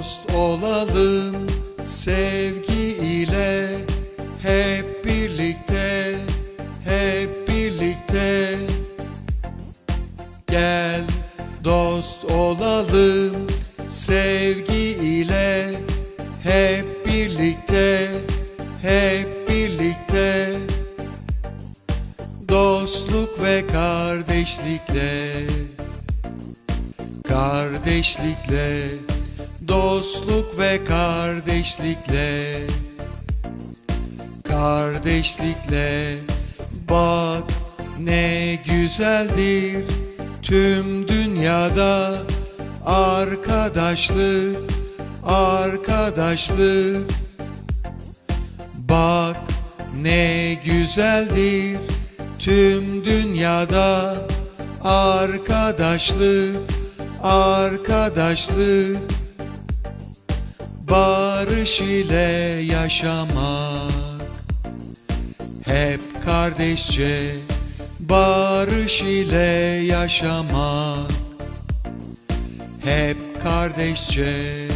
Dost olalım sevgi ile hep birlikte hep birlikte. Gel dost olalım sevgi ile hep birlikte hep birlikte. Dostluk ve kardeşlikle Kardeşlikle Dostluk ve kardeşlikle Kardeşlikle. Bak ne güzeldir Tüm dünyada Arkadaşlık Arkadaşlık. Bak ne güzeldir tüm dünyada arkadaşlık arkadaşlık barış ile yaşamak. Hep kardeşçe barış ile yaşamak. Hep kardeşçe